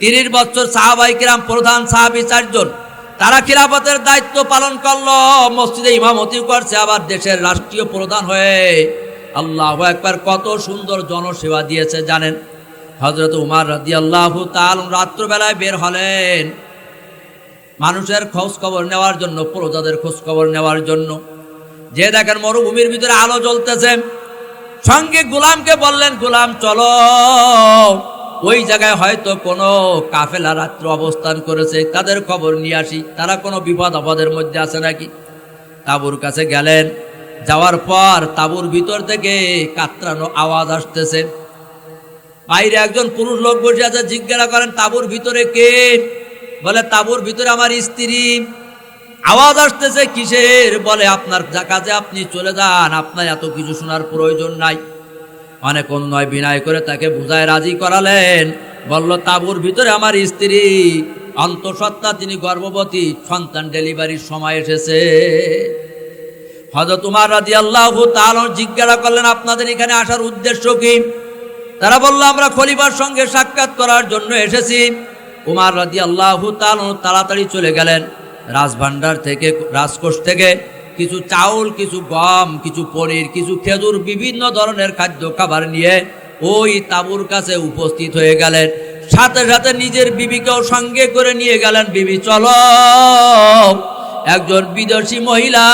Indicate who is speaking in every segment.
Speaker 1: তিরিশ বছর সাহাবাই কিরাম প্রধান সাহাবি চারজন। তারা খিলাফতের দায়িত্ব পালন করল। মসজিদে ইমামতি করছে, আবার দেশের রাষ্ট্রীয় প্রধান হয়ে আল্লাহ একবার কত সুন্দর জনসেবা দিয়েছে, জানেন? হজরত উমার রাদি আল্লাহ তাল রাত্রবেলায় বের হলেন। মানুষের খোঁজ খবর নেওয়ার জন্য, প্রজাদের খোঁজ খবর নেওয়ার জন্য। যে দেখেন মরুভূমির ভিতরে আলো জ্বলতেছে। সঙ্গে গোলামকে বললেন, গোলাম, চলো। ওই জায়গায় হয়তো কোনো কাফেলা রাত্র অবস্থান করেছে, তাদের খবর নিয়ে আসি। তারা কোনো বিপদ আপদের মধ্যে আছে নাকি? তাবুর কাছে গেলেন। যাওয়ার পর তাবুর ভিতর থেকে কাতরানো আওয়াজ আসতেছে। বাইরে একজন পুরুষ লোক বসে আছে, জিজ্ঞাসা করেন, তাবুর ভিতরে কে? বলে, তাবুর ভিতরে আমার স্ত্রী। আওয়াজ আসতেছে, কিসের? বলে, আপনার কাজে আপনি চলে যান, আপনার এত কিছু শোনার প্রয়োজন নাই। অনেক অন্যয় বিনয় করে তাকে বুঝায় রাজি করালেন। বলল, তাবুর ভিতরে আমার স্ত্রী, অন্তঃসত্ত্বা তিনি গর্ভবতী, সন্তান ডেলিভারির সময় এসেছে। হজরত উমার রাজি আল্লাহ তাহলে জিজ্ঞাসা করলেন, আপনাদের এখানে আসার উদ্দেশ্য কি? তারা বলল, আমরা খলিফার সঙ্গে সাক্ষাৎ করার জন্য এসেছি। উমার রাজি আল্লাহ তাড়াতাড়ি চলে গেলেন। রাজভান্ডার থেকে, রাজকোষ থেকে কিছু চাউল, কিছু গম, কিছু পনির, কিছু খেজুর, বিভিন্ন ধরনের খাদ্য খাবার নিয়ে ওই তাবুর কাছে উপস্থিত হয়ে গেলেন। সাথে সাথে নিজের বিবিকেও সঙ্গে করে নিয়ে গেলেন। বিবি, চলো। একজন বিদেশি মহিলা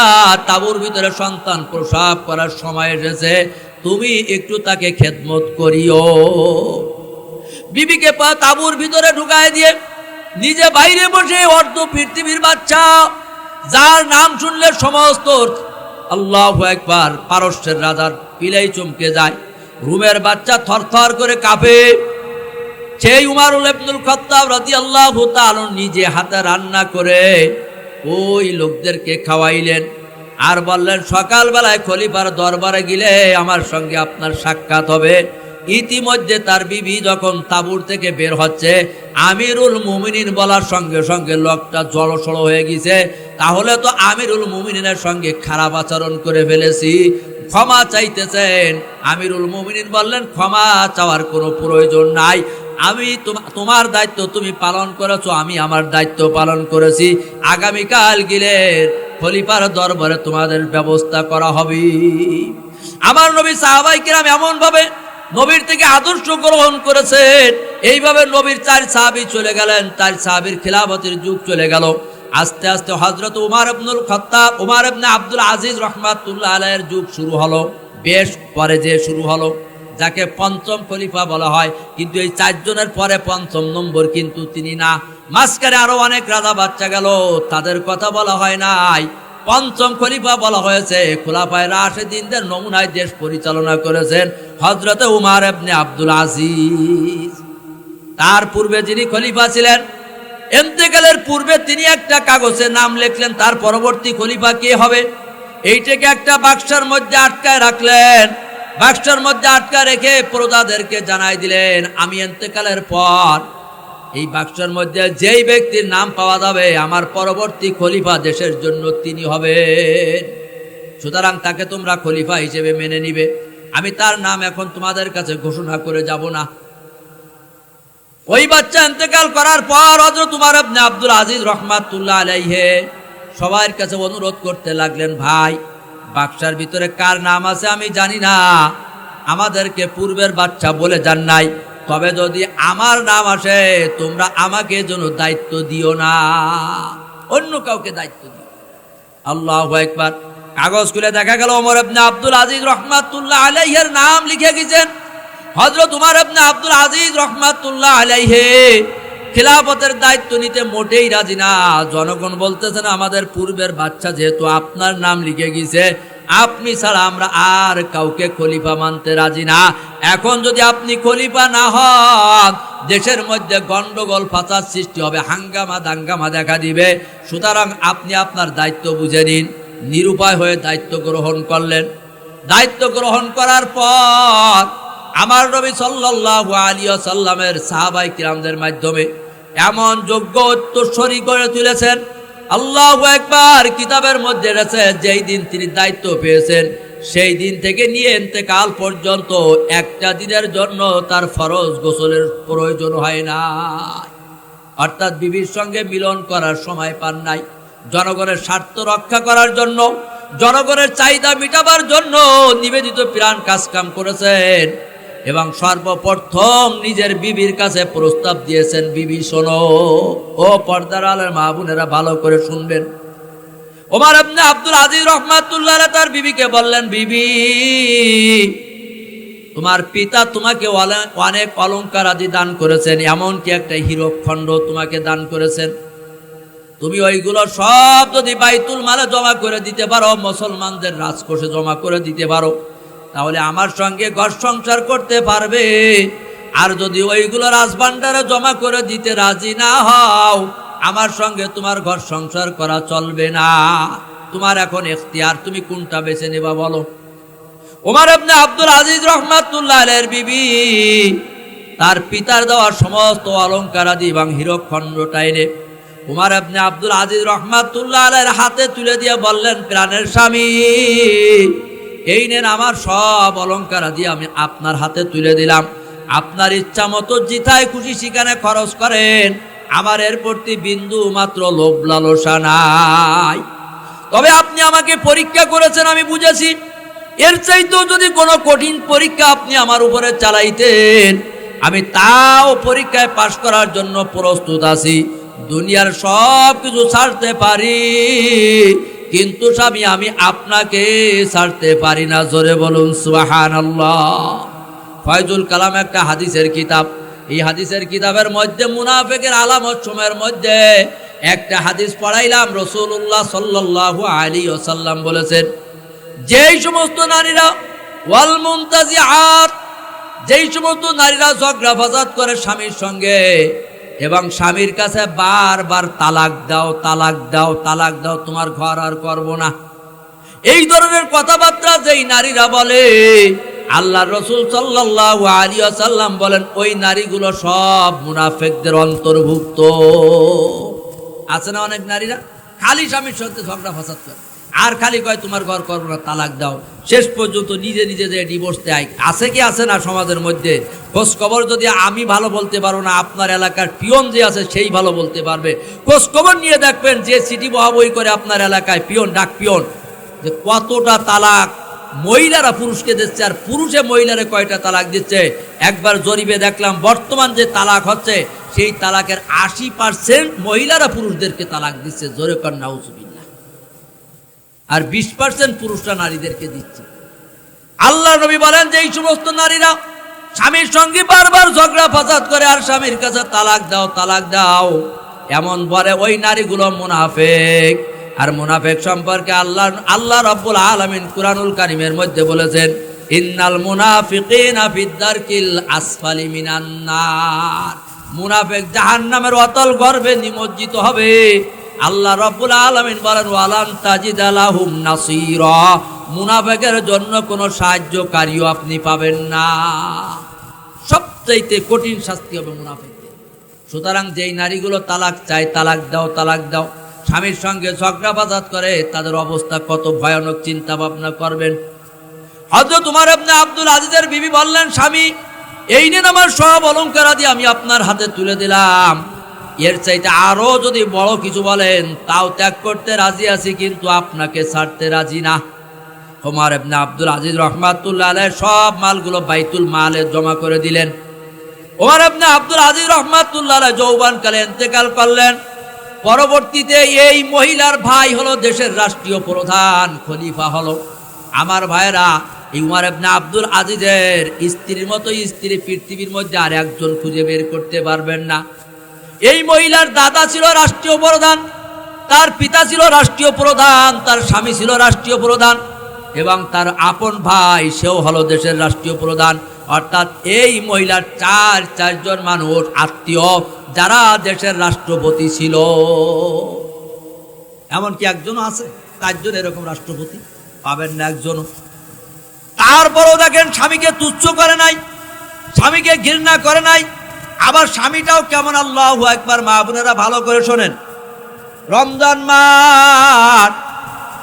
Speaker 1: তাবুর ভিতরে সন্তান প্রসাব করার সময় এসেছে। তুমি একটু তাকে খেদমত করিও। বিবিকে পা তাবুর ভিতরে ঢুকায় দিয়ে নিজে বাইরে বসে অর্ধ পৃথিবীর বাচ্চা যার নাম শুনলে সমস্ত আল্লাহ একবার পারস্যের রাজার পিলাই চমকে যায়। রুমের বাচ্চা থরথর করে কাঁপে। সেই উমারুল ইবনুল খত্তাব রাদিয়াল্লাহু তাআলা নিজে হাতে রান্না করে ওই লোকদেরকে খাওয়াইলেন। আর বললেন, সকালবেলায় খলিফার দরবারে গেলে আমার সঙ্গে আপনার সাক্ষাৎ হবে। ইতিমধ্যে তার বিবি যখন তাবুর থেকে বের হচ্ছে, আমিরুল মুমিনিন বলার সঙ্গে সঙ্গে লোকটা জড়সড় হয়ে গেছে। তাহলে তো আমিরুল মুমিনের সঙ্গে খারাপ আচরণ করে ফেলেছি। ক্ষমা চাইতেছেন। আমিরুল মুমিনিন বললেন, ক্ষমা চাওয়ার কোনো প্রয়োজন নাই। আমি তোমার দায়িত্ব তুমি পালন করেছ, আমি আমার দায়িত্ব পালন করেছি। আগামীকাল গিলে খলিফার দরবারে তোমাদের ব্যবস্থা করা হবে। আমার নবী সাহাবাই কিরাম এমন ভাবে নবীর থেকে আদর্শ গ্রহণ করেছেন। এইভাবে নবীর চার সাহাবি চলে গেলেন। তার সাহাবির খিলাফতের যুগ চলে গেল। আস্তে আস্তে হজরত উমার আব্দুল খত্তাব, উমার আবনে আব্দুল আজিজ রহমাতুল্লাহ আলাইয়ের যুগ শুরু হলো, বেশ পরে যে শুরু হলো, যাকে পঞ্চম খলিফা বলা হয়, কিন্তু এই চারজনের পরে পঞ্চম নম্বর কিন্তু তিনি না। মাঝখানে আরও অনেক রাজা বাচ্চা গেল, তাদের কথা বলা হয় নাই। পঞ্চম খলিফা বলা হয়েছে, খোলাফায় রাশেদিনদের নমুনায় দেশ পরিচালনা করেছেন হজরতে উমার এবনে আব্দুল আজিজ। তার পূর্বে যিনি খলিফা ছিলেন এন্তেকালের পূর্বে তিনি একটা কাগজে নাম লিখলেন, তার পরবর্তী খলিফা কে হবে? এইটাকে একটা বাক্সের মধ্যে আটকায় রাখলেন। বাক্সার মধ্যে আটকায় রেখে প্রজাদেরকে জানাই দিলেন, আমি এন্তেকালের পর এই বাক্সের মধ্যে যেই ব্যক্তির নাম পাওয়া যাবে, আমার পরবর্তী খলিফা দেশের জন্য তিনি হবেন। সুতরাং তাকে তোমরা খলিফা হিসেবে মেনে নিবে। আমি তার নাম এখন তোমাদের কাছে ঘোষণা করে যাব না। ওই বাচ্চা ইন্তেকাল করার পর হজরত তোমার আপনি আব্দুল আজিজ রহমাতুল্লাহ আলাইহে সবার কাছে অনুরোধ করতে লাগলেন, ভাই, বাক্সার ভিতরে কার নাম আছে আমি জানি না। আমাদেরকে পূর্বের বাচ্চা বলে যান নাই। তবে যদি আমার নাম আসে, তোমরা আমাকে যেন দায়িত্ব দিও না। অন্য কাউকে দায়িত্ব দিও। আল্লাহ একবার কাগজ খুলে দেখা গেল ওমর ইবনে আব্দুল আজিজ রহমাতুল্লাহ আলাইহের নাম লিখে গেছেন। হযরত উমর ইবনে আব্দুল আজিজ রহমাতুল্লাহ আলাইহে খিলাফতের দায়িত্ব নিতে মোটেই রাজি না। জনগণ বলতেছেন আমাদের পূর্বের বাচ্চা যেহেতু আপনার নাম লিখে গেছে আপনি ছাড়া আমরা আর কাউকে খলিফা মানতে রাজি না। এখন যদি আপনি খলিফা না হন, দেশের মধ্যে গন্ডগোল ফাঁসার সৃষ্টি হবে, হাঙ্গামা দাঙ্গামা দেখা দিবে। সুতরাং আপনি আপনার দায়িত্ব বুঝে নিন। নিরুপায় হয়ে দায়িত্ব গ্রহণ করলেন। দায়িত্ব গ্রহণ করার পর আমার নবী সাল্লাল্লাহু আলাইহি সাল্লামের সাহাবাই কিরামদের মাধ্যমে এমন যোগ্য উত্তরস্বরী করে তুলেছেন। আল্লাহ একবার কিতাবের মধ্যে রয়েছে, যেই দিন তিনি দায়িত্ব পেয়েছেন, সেই দিন থেকে নিয়ে এতেকাল পর্যন্ত একটা দিনের জন্য তার ফরজ গোসলের প্রয়োজন হয় না অর্থাৎ বিবির সঙ্গে মিলন করার সময় পান নাই। জনগণের স্বার্থ রক্ষা করার জন্য, জনগণের চাহিদা মিটাবার জন্য নিবেদিত প্রাণ কাজকাম করেছেন। এবং সর্বপ্রথম নিজের বিবির কাছে প্রস্তাব দিয়েছেন, বিবি, শোনো, ও পর্দার আলের মা বোনেরা ভালো করে শুনবেন। ওমর আবনে আব্দুল আজিজ রহমাতুল্লাহ তার বিবিকে বললেন, বিবি, তোমার পিতা তোমাকে অনেক অলঙ্কার আদি দান করেছেন, এমনকি একটা হীরকখণ্ড তোমাকে দান করেছেন। তুমি ওইগুলো সব যদি বাইতুল মালে জমা করে দিতে পারো, মুসলমানদের রাজকোষে জমা করে দিতে পারো। তাহলে আমার সঙ্গে ঘর সংসার করতে পারবে। আর যদি ওইগুলো রাজভান্ডারে জমা করে দিতে রাজি না হও, আমার সঙ্গে তোমার ঘর সংসার করা চলবে না। তোমার এখন এখতিয়ার, তুমি কোনটা বেছে নেবা বলো? ওমর আবনে আব্দুল আজিজ রহমাতুল্লাহ বিবি, তার পিতার দেওয়া সমস্ত অলঙ্কার আদি এবং হীরকখণ্ডটা এনে উমার আবনে আব্দুল আজিজ রহমাতুল্লাহ আলের হাতে তুলে দিয়ে বললেন, প্রাণের স্বামী এই নেন আমার সব অলঙ্কার আদি আমি আপনার হাতে তুলে দিলাম। আপনার ইচ্ছা মতো জিথায় খুশি সেখানে খরচ করেন। আমার এর প্রতি বিন্দু মাত্র লোভ লালসা নাই। তবে আপনি আমাকে পরীক্ষা করেছেন, আমি বুঝেছি। এর চাইতেও যদি কোনো কঠিন পরীক্ষা আপনি আমার উপরে চালাইতেন, আমি তাও পরীক্ষায় পাশ করার জন্য প্রস্তুত আছি। দুনিয়ার সব কিছু ছাড়তে পারি। কিন্তু স্বামী, আমি আপনাকে ছাড়তে পারি না। জোরে বলুন সুবাহান ফয়জুল কালাম একটা হাদিসের কিতাব। এই হাদিসের কিতাবের মধ্যে, মুনাফেকের আলামত সময়ের মধ্যে একটা হাদিস পড়াইলাম রসুল্লাহ সাল্লাহ আলী ওসাল্লাম বলেছেন, যেই সমস্ত নারীরা ওয়াল মুমতাজি আত যেই সমস্ত নারীরা ঝগড়া ফাসাদ করে স্বামীর সঙ্গে এবং স্বামীর কাছে বারবার তালাক দাও তালাক দাও তালাক দাও, তোমার ঘর আর করব না। এই ধরনের কথাবার্তা যেই নারীরা বলে আল্লাহ রসুল সাল্লাহ আলী সাল্লাম বলেন, ওই নারীগুলো সব মুনাফেকদের অন্তর্ভুক্ত। আছে না অনেক নারীরা? খালি স্বামীর সঙ্গে ঝগড়া ফাসাদ করে। আর খালি কয়, তোমার ঘর করব না, তালাক দাও। শেষ পর্যন্ত নিজে নিজে যে ডিভোর্স দেয়, আছে কি আছে না সমাজের মধ্যে? খোঁজ খবর যদি আমি ভালো বলতে পারব না, আপনার এলাকার পিয়ন যে আছে, সেই ভালো বলতে পারবে। খোঁজ খবর নিয়ে দেখবেন যে সিটি বহাবই করে আপনার এলাকায় পিয়ন, ডাক পিয়ন, যে কতটা তালাক মহিলারা পুরুষকে দিচ্ছে আর পুরুষে মহিলারা কয়টা তালাক দিচ্ছে? একবার জরিপে দেখলাম, বর্তমান যে তালাক হচ্ছে, সেই তালাকের আশি পার্সেন্ট মহিলারা পুরুষদেরকে তালাক দিচ্ছে। জোরে কর, নাউজুবিল্লাহ। আর বিশ পার্সেন্ট পুরুষরা নারীদেরকে দিচ্ছে। আল্লাহ নবী বলেন যে, এই সমস্ত নারীরা স্বামীর সঙ্গে বারবার ঝগড়া ফাসাদ করে, আর স্বামীর কাছে তালাক দাও তালাক দাও। এমন বলে ওই নারীগুলো মুনাফেক। আর মুনাফেক সম্পর্কে আল্লাহ আল্লাহ রব্বুল আলামিন কুরআনুল কারিমের মধ্যে বলেছেন, ইন্নাল মুনাফিকিনা ফিদ্দারকিল আসফালি মিনান নার মুনাফেক অতল গর্ভে নিমজ্জিত হবে। আল্লাহ রব্বুল আলামিন বলেন, ওয়ালান তাজিদালাহুম নাসীরা। মুনাফেকের জন্য কোনো সাহায্যকারীও আপনি পাবেন না। সবচাইতে কঠিন শাস্তি হবে মুনাফেকদের। সুতরাং যেই নারীগুলো তালাক চায়, তালাক দাও তালাক দাও। স্বামীর সঙ্গে ঝগড়া বাজাত করে, তাদের অবস্থা কত ভয়ানক চিন্তা ভাবনা করবেন। হয়তো তোমার আপনি আব্দুল আজিজের বিবি বললেন, স্বামী, এই নিন আমার সব অলঙ্কার আদি আমি আপনার হাতে তুলে দিলাম। এর চাইতে আরও যদি বড় কিছু বলেন, তাও ত্যাগ করতে রাজি আছি, কিন্তু আপনাকে ছাড়তে রাজি না। ওমর ইবনে আব্দুল আজিজ রহমাতুল্লাহ সব মালগুলো বাইতুল মালে জমা করে দিলেন। ওমর ইবনে আব্দুল আজিজ রহমাতুল্লাহ আলাইহ যৌবনকালে ইন্তেকাল করলেন। পরবর্তীতে এই মহিলার ভাই হলো দেশের রাষ্ট্রীয় প্রধান খলিফা হলো। আমার ভাইরা এই উমার ইবনে আব্দুল আজিজের স্ত্রীর মতো স্ত্রী পৃথিবীর মধ্যে আর একজন খুঁজে বের করতে পারবেন না। এই মহিলার দাদা ছিল রাষ্ট্রীয় প্রধান, তার পিতা ছিল রাষ্ট্রীয় প্রধান, তার স্বামী ছিল রাষ্ট্রীয় প্রধান, এবং তার আপন ভাই সেও হলো দেশের রাষ্ট্রীয় প্রধান। অর্থাৎ এই মহিলার চার, চারজন মানুষ আত্মীয়, যারা দেশের রাষ্ট্রপতি ছিল। এমনকি একজনও আছে, চারজন এরকম রাষ্ট্রপতি, পাবেন না একজনও। তারপরেও দেখেন স্বামীকে তুচ্ছ করে নাই, স্বামীকে ঘৃণা করে নাই আবার স্বামীটাও কেমন আল্লাহ একবার মা বোনেরা ভালো করে শোনেন। রমজান মাস,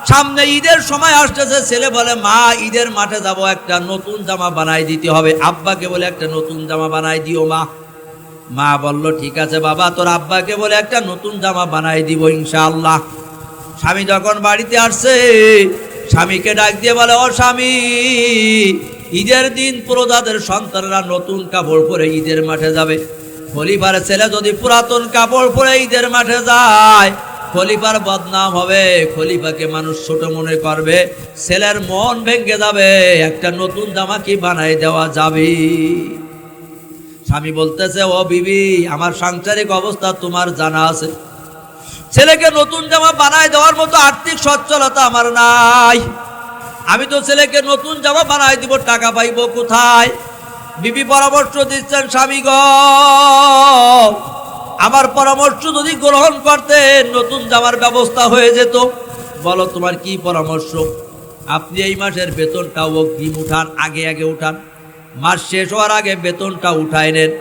Speaker 1: সামনে ঈদের সময় আসতেছে, ছেলে বলে, মা, ঈদের মাঠে যাব, একটা নতুন জামা বানাই দিতে হবে। আব্বাকে বলে, একটা নতুন জামা বানাই দিও, মা। মা বলল, ঠিক আছে বাবা। তোর আব্বাকে বলে, একটা নতুন জামা বানাই দিব, ইনশাআল্লাহ। স্বামী যখন বাড়িতে আসছে, স্বামীকে ডাক দিয়ে বলে, ও স্বামী ঈদের দিন প্রজাদের সন্তানরা নতুন কাপড় পরে ঈদের মাঠে যাবে। খলিফার ছেলে যদি পুরাতন কাপড় পরে ঈদের মাঠে যায়, খলিফার বদনাম হবে, খলিফাকে মানুষ ছোট মনে করবে, ছেলের মন ভেঙে যাবে, একটা নতুন জামা কি বানাই দেওয়া যাবে। স্বামী বলতেছে, ও বিবি, আমার সাংসারিক অবস্থা তোমার জানা আছে। ছেলেকে নতুন জামা বানায় দেওয়ার মতো আর্থিক সচ্ছলতা আমার নাই। আমি তো ছেলেকে নতুন জামা বানাই দিব, টাকা পাইব কোথায়? বিবি পরামর্শ দিচ্ছেন, স্বামী গ। আমার পরামর্শ যদি গ্রহণ করতেন, নতুন জামার ব্যবস্থা হয়ে যেত। বলো তোমার কি পরামর্শ? আপনি এই মাসের বেতনটা অগ্রিম উঠান, আগে আগে উঠান। মাস শেষ হওয়ার আগে বেতনটা উঠায় নেন।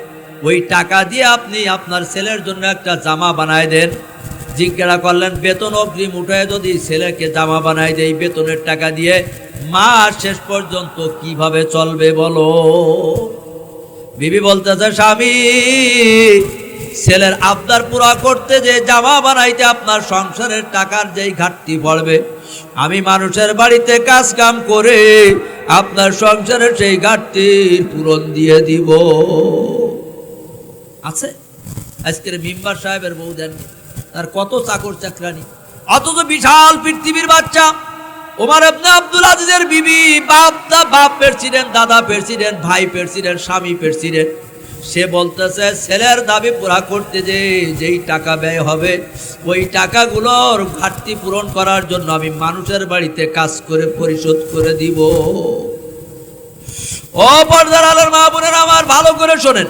Speaker 1: ওই টাকা দিয়ে আপনি আপনার ছেলের জন্য একটা জামা বানায় দেন। জিজ্ঞাসা করলেন, বেতন অগ্রিম উঠায় যদি ছেলেকে জামা বানায় দেয়, বেতনের টাকা দিয়ে মাস শেষ পর্যন্ত কীভাবে চলবে বলো? বিবি বলতেছে, স্বামী, ছেলের আবদার পুরা করতে যে জামা বানাইতে আপনার সংসারের টাকার যেই ঘাটতি পড়বে, আমি মানুষের বাড়িতে কাজ কাম করে আপনার সংসারের সেই ঘাটতির পূরণ দিয়ে দিব। আছে? আজকের মিম্বার সাহেবের বউ দেন তার কত চাকর চাকরানি। অথচ বিশাল পৃথিবীর বাচ্চা। ওমার আবনে আব্দুল আজিজের বিবি, বাপ দা বাপ প্রেসিডেন্ট, দাদা প্রেসিডেন্ট, ভাই প্রেসিডেন্ট, স্বামী প্রেসিডেন্ট। সে বলতেছে, ছেলের দাবি পুরা করতে যে যেই টাকা ব্যয় হবে, ওই টাকাগুলোর ঘাটতি পূরণ করার জন্য আমি মানুষের বাড়িতে কাজ করে পরিশোধ করে দিব। ও পর্দার আলোর মা বোনের আমার ভালো করে শোনেন।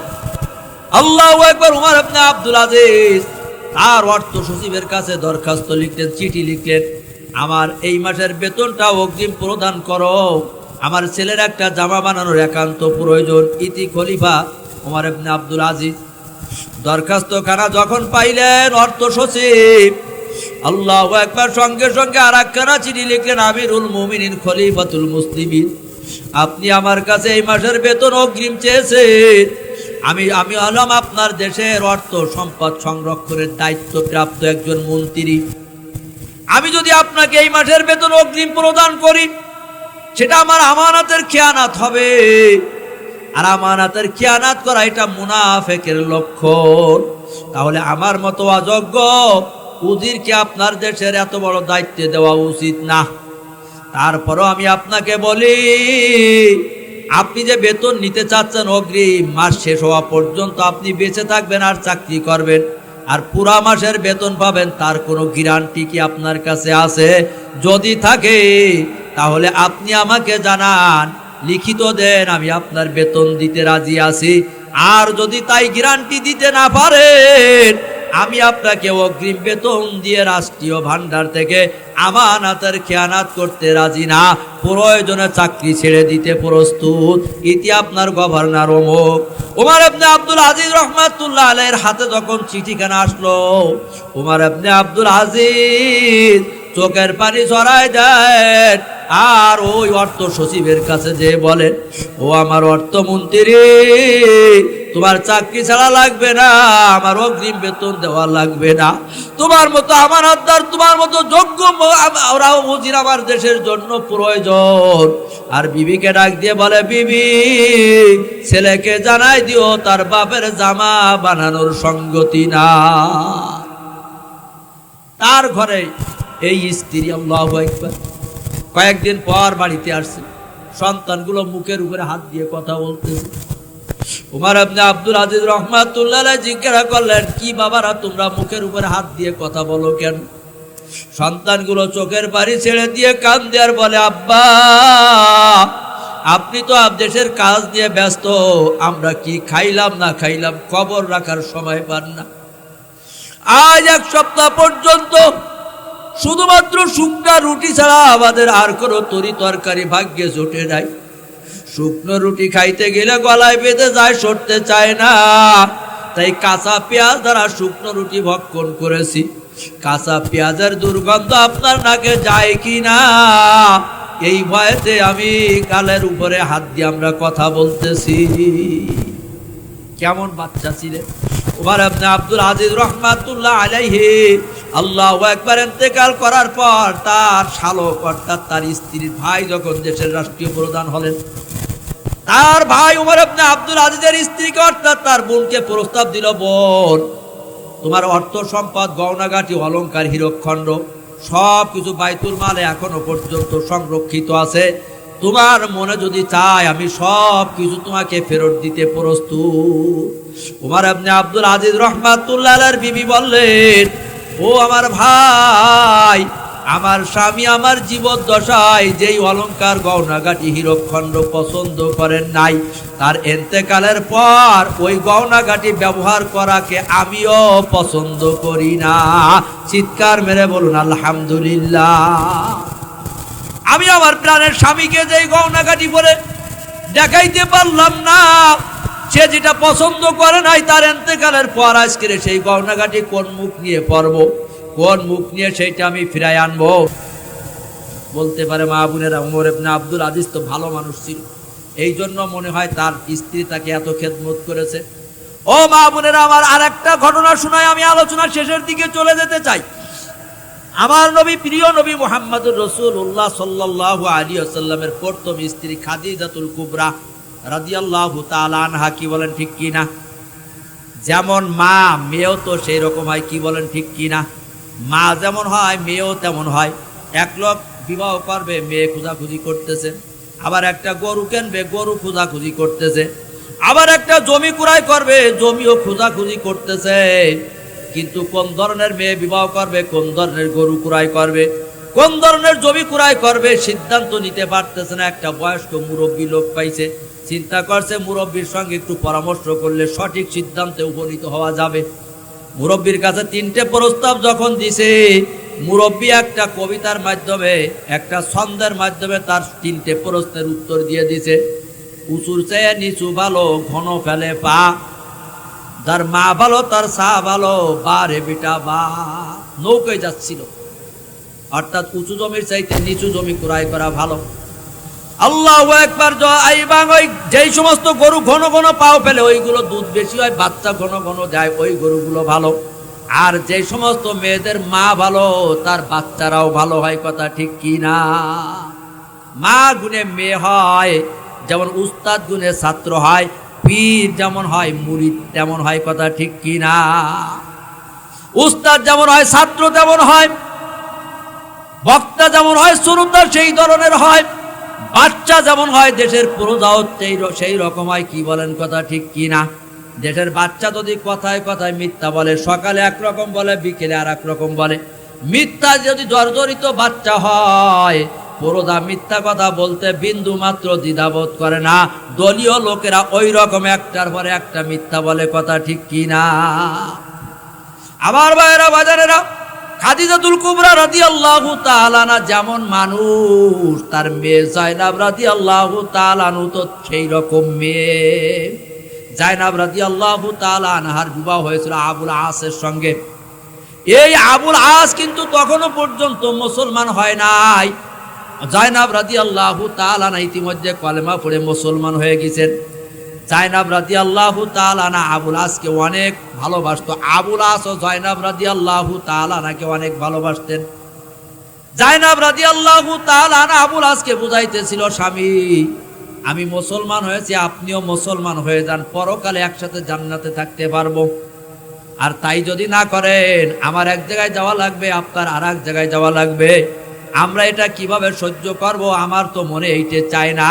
Speaker 1: আল্লাহ একবার উমার আপনি আব্দুল আজিজ। তার অর্থ সচিবের কাছে দরখাস্ত লিখলেন, চিঠি লিখলেন, আমার এই মাসের বেতনটা অগ্রিম প্রদান করো। আমার ছেলের একটা জামা বানানোর একান্ত প্রয়োজন। ইতি খলিফা উমার আপনি আব্দুল আজিজ। দরখাস্ত খানা যখন পাইলেন, অর্থ সচিব, আল্লাহ একবার সঙ্গে সঙ্গে আর একখানা চিঠি লিখলেন, আমিরুল মুমিনিন খলিফাতুল মুসলিমিন, আপনি আমার কাছে এই মাসের বেতন অগ্রিম চেয়েছেন। আমি আমি হলাম আপনার দেশের অর্থ সম্পদ সংরক্ষণের দায়িত্ব প্রাপ্ত একজন মন্ত্রী। আমি যদি আপনাকে এই মাসের বেতন অগ্রিম প্রদান করি, সেটা আমার আমানাতের খেয়ানাত হবে। আর আমানাতের খেয়ানাত করা এটা মুনাফেকের লক্ষণ। তাহলে আমার মতো অযোগ্য উজিরকে আপনার দেশের এত বড় দায়িত্বে দেওয়া উচিত না। তারপরও আমি আপনাকে বলি আপনি যে বেতন নিতে চাচ্ছেন অগ্রিম মাস শেষ হওয়া পর্যন্ত আপনি বেঁচে থাকবেন আর চাকরি করবেন। আর পুরা মাসের বেতন পাবেন, তার কোনো গ্যারান্টি কি আপনার কাছে আছে? যদি থাকে, তাহলে আপনি আমাকে জানান, লিখিত দেন, আমি আপনার বেতন দিতে রাজি আছি। আর যদি তাই গ্যারান্টি দিতে না পারেন আমি আপনাকে অগ্রিম বেতন দিয়ে রাষ্ট্রীয় ভান্ডার থেকে আমানাতের খেয়ানাত করতে রাজি না। প্রয়োজনে চাকরি ছেড়ে দিতে প্রস্তুত। ইতি আপনার গভর্নর অমুক। উমার আবনে আব্দুল আজিজ রহমাতুল্লাহ আলাইয়ের হাতে যখন চিঠিখানা আসলো, উমার আবনে আব্দুল আজিজ চোখের পানি ছড়াই দেন। আর ওই অর্থ সচিবের কাছে যে বলেন ও আমার অর্থমন্ত্রী, তোমার চাকরি ছাড়া লাগবে না, আমার অগ্রিম বেতন দেওয়া লাগবে না। তোমার মতো আমার আদার তোমার মতো যোগ্য ওরাও মজির আমার দেশের জন্য প্রয়োজন। আর বিবিকে ডাক দিয়ে বলে, বিবি, ছেলেকে জানাই দিও, তার বাপের জামা বানানোর সঙ্গতি না। তার ঘরে এই স্ত্রী, আল্লাহ একবার কয়েকদিন পর বাড়িতে আসছে। সন্তানগুলো মুখের উপরে হাত দিয়ে কথা বলতেছে। উমার আপনি আব্দুল আজিজ রহমাতুল্লাহ জিজ্ঞাসা করলেন, কি বাবারা, তোমরা মুখের উপরে হাত দিয়ে কথা বলো কেন? সন্তানগুলো চোখের বাড়ি ছেড়ে দিয়ে কান দেওয়ার বলে, আব্বা, আপনি তো দেশের কাজ নিয়ে ব্যস্ত, আমরা কি খাইলাম না খাইলাম, খবর রাখার সময় পান না। আজ এক সপ্তাহ পর্যন্ত শুধুমাত্র শুকনা রুটি ছাড়া আমাদের আর কোনো তরি তরকারি ভাগ্যে জোটে নাই। শুকনো রুটি খাইতে গেলে গলায় বেঁধে যায়, সরতে চায় না। তাই কাঁচা পেঁয়াজ দ্বারা শুকনো রুটি ভক্ষণ করেছি। কাঁচা পেঁয়াজের দুর্গন্ধ আপনার নাকে যায় কি না? এই ভয়েতে আমি কালের উপরে হাত দিয়ে আমরা কথা বলতেছি। কেমন বাচ্চা ছিলেন? উমার আপনি আব্দুল আজিজ রহমাতুল্লাহ আলাইহি আল্লাহ একবার ইন্তেকাল করার পর তার শালক অর্থাৎ তার স্ত্রীর ভাই যখন দেশের রাষ্ট্রীয় প্রধান হলেন, তার ভাই উমর আপনি আব্দুল আজিজের স্ত্রীকে, অর্থাৎ তার বোনকে প্রস্তাব দিল, বোন, তোমার অর্থ সম্পদ, গহনাগাটি, অলংকার, হীরকখণ্ড, সব কিছু বাইতুল মালে এখনও পর্যন্ত সংরক্ষিত আছে। তোমার মনে যদি চায় আমি সব কিছু তোমাকে ফেরত দিতে প্রস্তুত। উমার আপনি আব্দুল আজিজ রহমাতুল্লাহ বিবি বললেন ও আমার ভাই, আমার স্বামী আমার জীবদ্দশায় যেই অলংকার গহনাগাটি হীরকখণ্ড পছন্দ করেন নাই, তার এন্তেকালের পর ওই গহনাগাটি ব্যবহার করাকে আমিও পছন্দ করি না। চিৎকার মেরে বলুন, আলহামদুলিল্লাহ। আমি আমার প্রাণের স্বামীকে যেই গহনাগাটি পরে দেখাইতে পারলাম না সে যেটা পছন্দ করে নাই, তার এন্তেকালের পর আজকের সেই গহনাগাটি কোন মুখ নিয়ে পরব? কোন মুখ নিয়ে সেইটা আমি ফিরাই আনব? বলতে পারে মা বোনেরা, উমর ইবনে আব্দুল আজিজ তো ভালো মানুষ ছিল। এই জন্য মনে হয় তার স্ত্রী তাকে এত খেদমত করেছে। ও মা বোনেরা, আমার আর একটা ঘটনা শোনায়, আমি আলোচনা শেষের দিকে চলে যেতে চাই। আমার নবী, প্রিয় নবী মোহাম্মদুর রসুল উল্লাহ সাল্লাহ আলী আসাল্লামের প্রথম স্ত্রী খাদিজাতুল কুবরা আনহা কি বলেন, ঠিক কি না? যেমন মা, মেয়েও তো সেই রকম হয়, কি বলেন, ঠিক কি না? মা যেমন হয়, মেয়েও তেমন হয়। এক লোক বিবাহ করবে, মেয়ে করতেছে। আবার একটা গরু কিনবে, গরু করতেছে। আবার একটা জমি কুড়াই করবে, জমিও খোঁজাখুঁজি করতেছে। কিন্তু কোন ধরনের মেয়ে বিবাহ করবে, কোন ধরনের গরু কুড়াই করবে, কোন ধরনের জমি কুড়াই করবে, সিদ্ধান্ত নিতে পারতেছে না। একটা বয়স্ক মুরব্বী লোক পাইছে। চিন্তা করছে, মুরব্বীর সঙ্গে একটু পরামর্শ করলে সঠিক সিদ্ধান্তে উপনীত হওয়া যাবে। মুরব্বীর কাছে তিনটে প্রস্তাব যখন দিছে, মুরব্বী একটা কবিতার মাধ্যমে, একটা ছন্দের মাধ্যমে তার তিনটে প্রশ্নের উত্তর দিয়ে দিছে। উঁচুর চেয়ে নিচু ভালো, ঘন ফেলে পা। যার মা ভালো, তার সা ভালো বা রে বিটা বা। নৌকায় যাচ্ছিল। অর্থাৎ উঁচু জমির চাইতে নিচু জমি ক্রয় করা ভালো। আল্লাহ একবার ওই যেই সমস্ত গরু ঘন ঘন পাও ফেলে, ওইগুলো দুধ বেশি হয়, বাচ্চা ঘন ঘন যায়, ওই গরুগুলো ভালো। আর যে সমস্ত মেয়েদের মা ভালো, তার বাচ্চারাও ভালো হয়, কথা ঠিক কি না? মা গুণে মেয়ে হয়, যেমন উস্তাদ গুণে ছাত্র হয়, পীর যেমন হয়, মুরিদ তেমন হয়, কথা ঠিক কি না? উস্তাদ যেমন হয়, ছাত্র তেমন হয়, বক্তা যেমন হয় শ্রোতা সেই ধরনের হয়। বাচ্চা যেমন হয়, দেশের প্রজাও সেই রকম হয়। কি বলেন কথা ঠিক কি না? দেশের বাচ্চা যদি কথায় কথায় মিথ্যা বলে, সকালে একরকম বলে, বিকেলে আর রকম বলে। মিথ্যা যদি জর্জরিত বাচ্চা হয় পুরোদা মিথ্যা কথা বলতে বিন্দু মাত্র দ্বিধাবোধ করে না। দলীয় লোকেরা ওই রকম একটার পরে একটা মিথ্যা বলে কথা ঠিক কি না? আমার ভাইয়েরা বাজারেরা খাদিজাতুল কুবরা রাদিয়াল্লাহু তাআলা না যেমন মানুষ, তার মেয়ে জাইনাব রাদিয়াল্লাহু তাআলা নু তো সেই রকম মেয়ে। জাইনাব রাদিয়াল্লাহু তাআলা আনহার বিবাহ হয়েছিল আবুল আসের সঙ্গে। এই আবুল আস কিন্তু তখনও পর্যন্ত মুসলমান হয় নাই। জাইনাব রাদিয়াল্লাহু তাআলা না ইতিমধ্যে কলেমা পড়ে মুসলমান হয়ে গেছেন। জাইনাব রাদি আল্লাহ তালানা আবুল আসকে অনেক ভালোবাসত। আবুল আস ও জয়নাব রাদি আল্লাহ তালানাকে অনেক ভালোবাসতেন। জাইনাব রাদি আল্লাহ তালানা আবুল আসকে বুঝাইতেছিল, স্বামী, আমি মুসলমান হয়েছি, আপনিও মুসলমান হয়ে যান, পরকালে একসাথে জান্নাতে থাকতে পারব। আর তাই যদি না করেন, আমার এক জায়গায় যাওয়া লাগবে, আপনার আর এক জায়গায় যাওয়া লাগবে। আমরা এটা কীভাবে সহ্য করব, আমার তো মনে এইটে চায় না।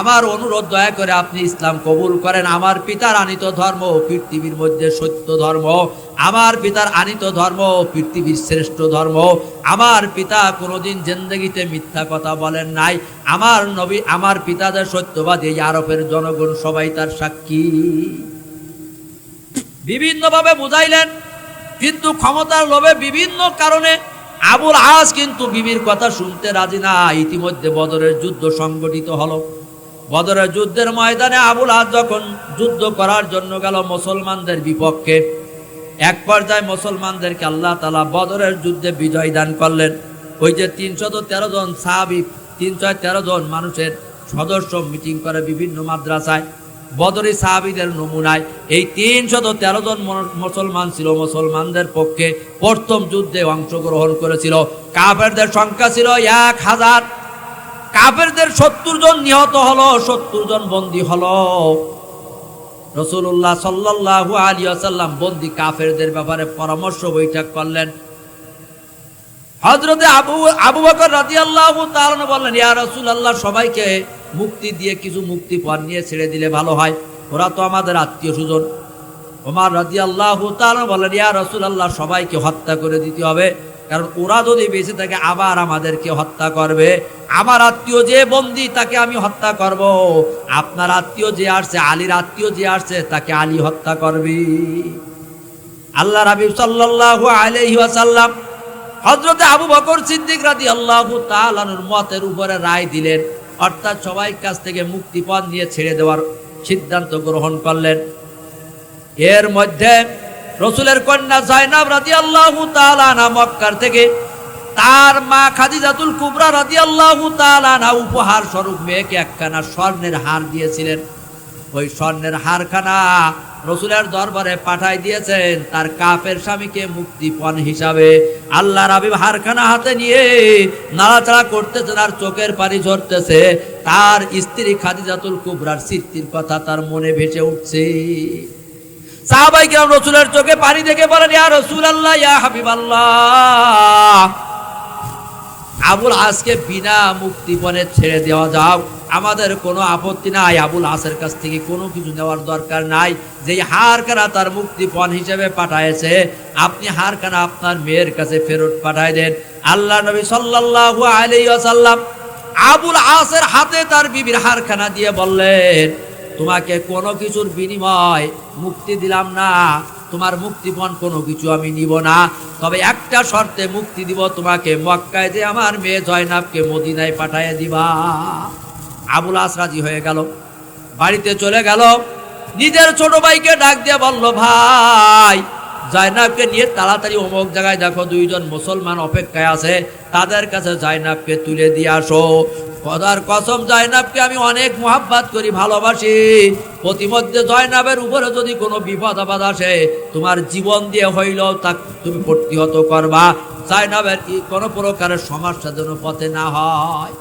Speaker 1: আমার অনুরোধ দয়া করে আপনি ইসলাম কবুল করেন। আমার পিতার আনিত ধর্ম পৃথিবীর মধ্যে সত্য ধর্ম। আমার পিতার আনিত ধর্ম পৃথিবীর শ্রেষ্ঠ ধর্ম। আমার পিতা কোনোদিন জিন্দগিতে মিথ্যা কথা বলেন নাই। আমার নবী, আমার পিতাদের সত্যবাদী এই আরবের জনগণ সবাই তার সাক্ষী। বিভিন্নভাবে বুঝাইলেন, কিন্তু ক্ষমতার লোভে বিভিন্ন কারণে আবুল আস কিন্তু বিবির কথা শুনতে রাজি না। ইতিমধ্যে বদরের যুদ্ধ সংগঠিত হলো। বদরের যুদ্ধের ময়দানে আবুল আজ যখন যুদ্ধ করার জন্য গেল মুসলমানদের বিপক্ষে, এক পর্যায়ে মুসলমানদেরকে আল্লাহ তালা বদরের যুদ্ধে বিজয় দান করলেন। ওই যে তিনশত তেরো জন সাহাবি তিনশো তেরো জন মানুষের সদস্য মিটিং করে বিভিন্ন মাদ্রাসায়। বদরি সাহাবিদের নমুনায় এই তিনশত তেরো জন মুসলমান ছিল মুসলমানদের পক্ষে প্রথম যুদ্ধে অংশগ্রহণ করেছিল। কাফেরদের সংখ্যা ছিল এক হাজার। কাফেরদের সত্তর জন নিহত হলো, সত্তর জন বন্দী হলো। রসুল্লাহ সাল্লাহ আলী আসাল্লাম বন্দি কাফেরদের ব্যাপারে পরামর্শ বৈঠক করলেন। হজরতে আবু আবু বকর রাজি আল্লাহ বললেন, ইয়া রসুল আল্লাহ সবাইকে মুক্তি দিয়ে কিছু মুক্তি পণ নিয়ে ছেড়ে দিলে ভালো হয়। ওরা তো আমাদের আত্মীয় স্বজন ওমার রাজি আল্লাহ বললেন, ইয়া রসুল আল্লাহ সবাইকে হত্যা করে দিতে হবে। কারণ ওরা যদি বেঁচে থাকে, আবার আমাদেরকে হত্যা করবে। আমার আত্মীয় যে বন্দি, তাকে আমি হত্যা করব। আপনার আত্মীয় যে আসছে, আলীর আত্মীয় যে আসছে, তাকে আলী হত্যা করবে। আল্লাহ রাবিব সাল্লাল্লাহু আলাইহি ওয়াসাল্লাম হযরতে আবু বকর সিদ্দিক রাজি আল্লাহ তাআলার মতের উপরে রায় দিলেন, অর্থাৎ সবাই কাছ থেকে মুক্তিপণ নিয়ে ছেড়ে দেওয়ার সিদ্ধান্ত গ্রহণ করলেন। এর মধ্যে রসুলের কন্যা জাইনাব রাদিয়াল্লাহু তাআলা না মক্কার থেকে তার মা খাদিজাতুল কুবরা রাদিয়াল্লাহু তাআলা না উপহার স্বরূপ মেয়েকে একখানা স্বর্ণের হার দিয়েছিলেন। ওই স্বর্ণের হারখানা রসুলের দরবারে পাঠাই দিয়েছেন। তার কাফের স্বামীকে মুক্তিপণ হিসাবে আল্লাহ রাবিব হারখানা হাতে নিয়ে নাড়াচাড়া করতেছেন আর চোখের পানি ঝরতেছে। তার স্ত্রী খাদিজাতুল কুবরার স্মৃতির কথা তার মনে ভেসে উঠছে। সাহাবাই কিরাম রসুলের চোখে পানি দেখে বলেন, ইয়া রসুল আল্লাহ ইয়া হাবিব আবুল বিনা ছেড়ে দেওয়া যাও। আমাদের কোনো আপত্তি নাই, আবুল আসের কাছ থেকে কোনো কিছু নেওয়ার দরকার নাই। যেই হারখানা তার মুক্তিপণ হিসেবে পাঠায়েছে, আপনি হারখানা আপনার মেয়ের কাছে ফেরত পাঠায় দেন। আল্লাহ নবী আলাইহি ওয়াসাল্লাম আবুল আসের হাতে তার বিবির হারখানা দিয়ে বললেন তোমাকে কোনো কিছুর বিনিময় মুক্তি দিলাম না। তোমার মুক্তিপণ কোনো কিছু আমি নিব না। তবে একটা শর্তে মুক্তি দিব তোমাকে। মক্কায় যে আমার মেয়ে জয়নাবকে মদিনায় পাঠাইয়া দিবা। আবুল আস রাজি হয়ে গেল। বাড়িতে চলে গেল। নিজের ছোট ভাইকে ডাক দিয়ে বলল, ভাই, জয়নাবকে নিয়ে তাড়াতাড়ি অমুক জায়গায় দেখো, দুইজন মুসলমান অপেক্ষায় আছে। তাদের কাছে জাইনাবকে তুলে দিয়ে আসো। খোদার কসম জয়নাবকে আমি অনেক মোহাব্বাত করি, ভালোবাসি। প্রতিমধ্যে জয়নাবের উপরে যদি কোনো বিপদ, আপদ আসে, তোমার জীবন দিয়ে হইলেও তা তুমি প্রতিহত করবা। জাইনাবের কি কোনো প্রকারের সমস্যা যেন পথে না হয়।